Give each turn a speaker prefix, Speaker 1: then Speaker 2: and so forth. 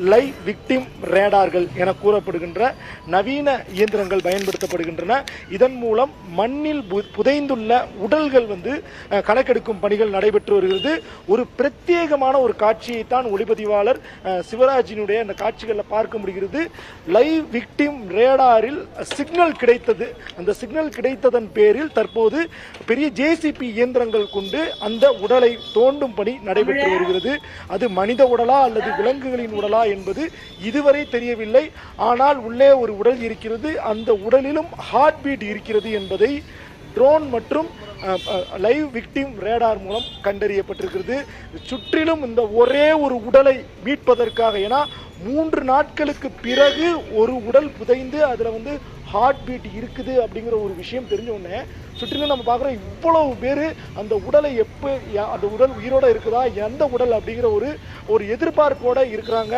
Speaker 1: Live victim ரேடார்கள் என கூறப்படுகின்ற நவீன இயந்திரங்கள் பயன்படுத்தப்படுகின்றன. இதன் மூலம் மண்ணில் பு- புதைந்துள்ள உடல்கள் வந்து கணக்கெடுக்கும் பணிகள் நடைபெற்று வருகிறது. ஒரு பிரத்யேகமான ஒரு காட்சியைத்தான் ஒளிப்பதிவாளர் சிவராஜினுடைய அந்த காட்சிகளில் பார்க்க முடிகிறது. லைவ் விக்டிம் ரேடாரில் சிக்னல் கிடைத்தது. அந்த சிக்னல் கிடைத்ததன் பேரில் தற்போது பெரிய ஜேசிபி இயந்திரங்கள் கொண்டு அந்த உடலை தோண்டும் பணி நடைபெற்று வருகிறது. அது மனித உடலா அல்லது விலங்குகளின் உடலா என்பது இதுவரை தெரியவில்லை. ஆனால் உள்ளே ஒரு உடல் இருக்கிறது. அந்த உடலிலும் ஹார்ட் பீட் இருக்கிறது என்பதை ட்ரோன் மற்றும் லைவ் விக்டிம் ரேடார் மூலம் கண்டறியப்பட்டிருக்கிறது. சுற்றிலும் இந்த ஒரே ஒரு உடலை மீட்பதற்காக ஏன்னா மூன்று நாட்களுக்கு பிறகு ஒரு உடல் புதைந்து அதில் வந்து ஹார்ட் பீட் இருக்குது அப்படிங்கிற ஒரு விஷயம் தெரிஞ்ச உடனே சுற்றிலும் நம்ம பார்க்குறோம் இவ்வளவு பேர் அந்த உடலை எப்போ யா- அந்த உடல் உயிரோடு இருக்குதா எந்த உடல் அப்படிங்கிற ஒரு ஒரு எதிர்பார்ப்போடு இருக்கிறாங்க.